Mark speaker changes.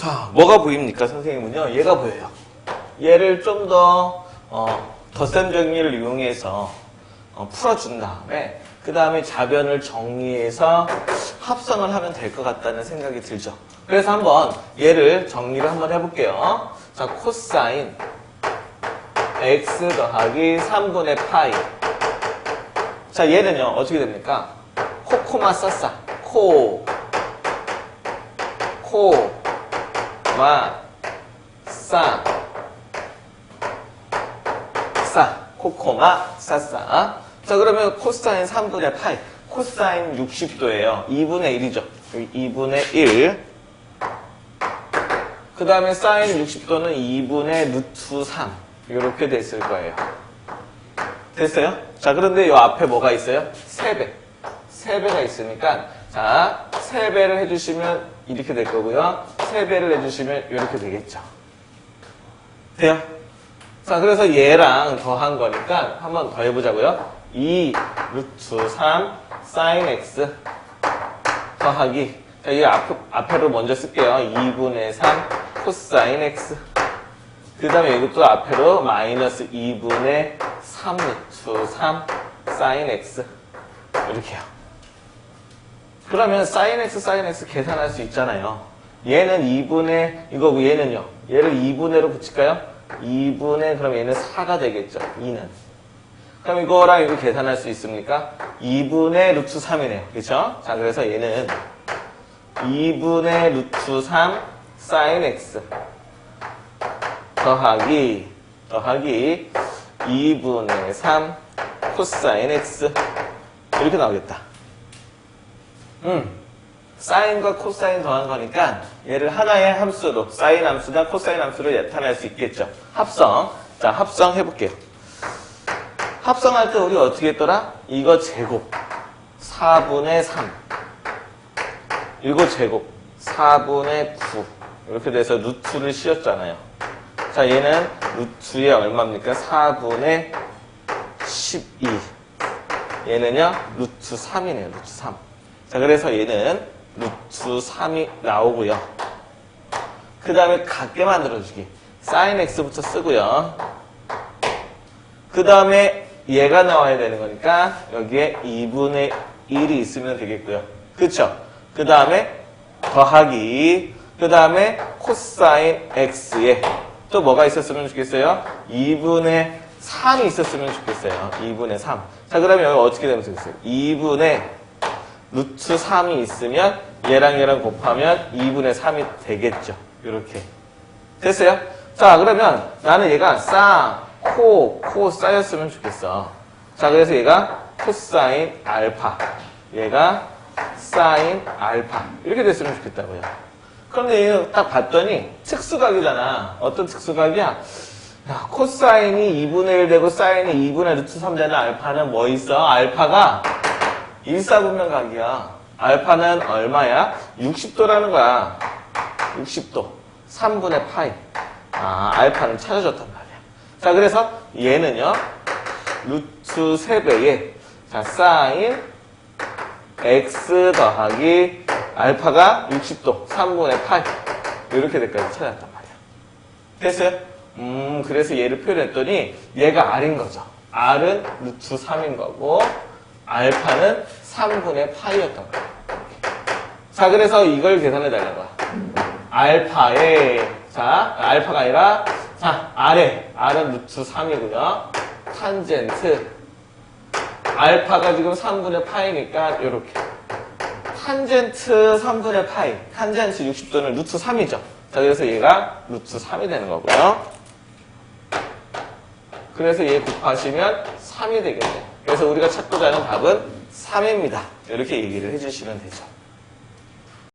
Speaker 1: 자, 뭐가 보입니까, 선생님은요? 얘가 보여요. 얘를 좀 더, 어, 덧셈 정리를 이용해서 어, 풀어준 다음에, 그 다음에 자변을 정리해서 합성을 하면 될 것 같다는 생각이 들죠. 그래서 한번 얘를 정리를 한번 해볼게요. 자, 코사인 x 더하기 3분의 파이. 자, 얘는요, 어떻게 됩니까? 코코마 싸싸. 코, 코, 마, 싸, 싸, 코코마, 싸싸. 자, 그러면 코사인 3분의 8, 코사인 60도예요. 2분의 1이죠. 2분의 1. 그 다음에 사인 60도는 2분의 루트 3. 이렇게 됐을 거예요. 됐어요? 자, 그런데 이 앞에 뭐가 있어요? 3배. 3배가 있으니까, 자, 3배를 해주시면 이렇게 될 거고요. 3배를 해주시면 이렇게 되겠죠. 돼요? 자, 그래서 얘랑 더한 거니까 한번 더 해보자고요. 2 루트 3 사인 x 더하기 자, 이 앞, 앞에로 먼저 쓸게요. 2분의 3 코사인 x 그 다음에 이것도 앞에로 마이너스 2분의 3 루트 3 사인 x 이렇게요. 그러면 사인 x 사인 x 계산할 수 있잖아요. 얘는 2분의 이거 얘는요. 얘를 2분의로 붙일까요? 2분의 그럼 얘는 4가 되겠죠. 2는. 그럼 이거랑 이거 계산할 수 있습니까? 2분의 루트 3이네요. 그렇죠? 자, 그래서 얘는 2분의 루트 3 사인 x 더하기 더하기 2분의 3 코사인 x 이렇게 나오겠다. 음. 사인과 코사인 더한 거니까 얘를 하나의 함수로 사인 함수나 코사인 함수로 나타낼 수 있겠죠. 합성. 자, 합성 해볼게요. 합성할 때 우리 어떻게 했더라? 이거 제곱 4분의 3 이거 제곱 4분의 9 이렇게 돼서 루트를 씌웠잖아요. 자, 얘는 루트에 얼마입니까? 4분의 12 얘는요, 루트 3이네요, 루트 3. 자, 그래서 얘는 루트 3이 나오고요. 그 다음에 같게 만들어주기. 사인 x부터 쓰고요. 그 다음에 얘가 나와야 되는 거니까 여기에 2분의 1이 있으면 되겠고요. 그쵸? 그 다음에 더하기. 그 다음에 코사인 x에 또 뭐가 있었으면 좋겠어요? 2분의 3이 있었으면 좋겠어요. 2분의 3. 자, 그러면 여기 어떻게 되면 좋겠어요? 2분의 루트 3이 있으면 얘랑 얘랑 곱하면 2분의 3이 되겠죠. 이렇게. 됐어요? 자, 그러면 나는 얘가 싸, 코, 코 쌓였으면 좋겠어. 자, 그래서 얘가 코사인 알파. 얘가 사인 알파. 이렇게 됐으면 좋겠다고요. 그런데 이거 딱 봤더니 특수각이잖아. 어떤 특수각이야? 야, 코사인이 2분의 1 되고 사인이 2분의 루트 3 되는 알파는 뭐 있어? 알파가 일사분면각이야. 알파는 얼마야? 60도라는 거야. 60도. 3분의 파이. 아, 알파는 찾아줬단 말이야. 자, 그래서 얘는요, 루트 3배에, 자, 사인 x 더하기 알파가 60도. 3분의 파이. 이렇게 될까지 찾았단 말이야. 됐어요? 음, 그래서 얘를 표현했더니 얘가 R인 거죠. R은 루트 3인 거고, 알파는 3분의 파이였던 거야. 자, 그래서 이걸 계산해 달라고. 알파에, 자, 알파가 아니라, 자, R에, R은 루트 3이고요. 탄젠트. 알파가 지금 3분의 파이니까, 요렇게. 탄젠트 3분의 파이. 탄젠트 60도는 루트 3이죠. 자, 그래서 얘가 루트 3이 되는 거고요. 그래서 얘 곱하시면 3이 되겠네. 그래서 우리가 찾고자 하는 답은 3입니다. 이렇게 얘기를 해주시면 되죠.